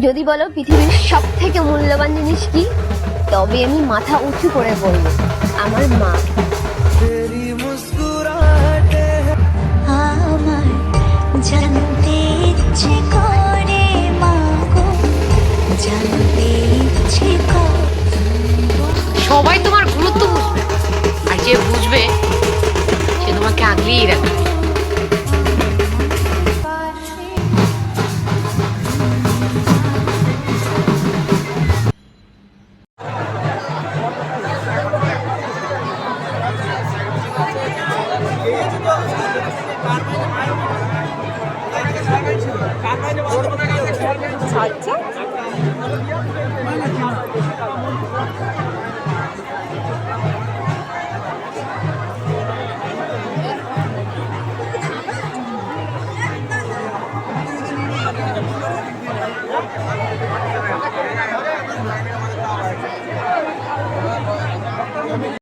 যদি বলো পৃথিবীর সব থেকে মূল্যবান জিনিস কি তবে আমি মাথা উঁচু করে বলব আমার মা। আমার জানতে ইচ্ছে করে মাগো জানতে ইচ্ছে সবাই তোমার গুরুত্ব বুঝবে আর যে বুঝবে সে তোমাকে আগলিয়েই রাখবে। আচ্ছা।